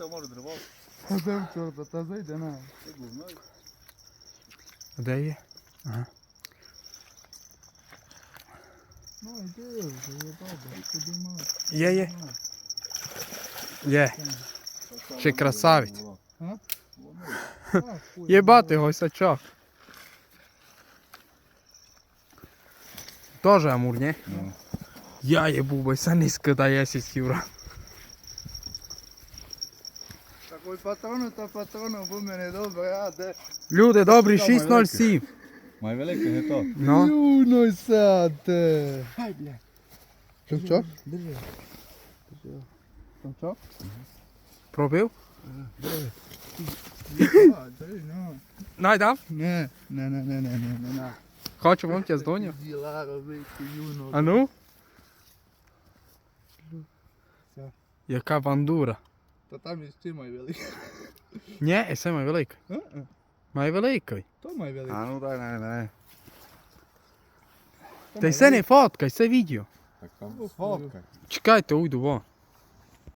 а може дрова. А де в чорта, та зайде на. Я не. Де є? Ага. Ну, йди вже, куди мати. Є, є. Є. Ще красавець. Єбати госячок. Тоже амур, ні? Ну. Я єбу, бо це низько дає 10 євро. Такий патрону та патрону, бо мене добре, а де? Люди добрі, 607. Май велике не то. Ну, Юно сяде. Хай, блядь. Чок-чок? Держи. Держи. Чок-чок? пробив? А, дай, ну. Найдав? Не, не, не, не, не, не, не, не. Хочу вам тя здоню. Діла робити, юно. А ну? Яка бандура. Та там і ти май великий. Ні, це май велика. А-а. Май великий. То май великий. А ну дай, дай, дай. Та й це не фоткай, це відео. Так там Ну, фотка. Чекайте, уйду, во.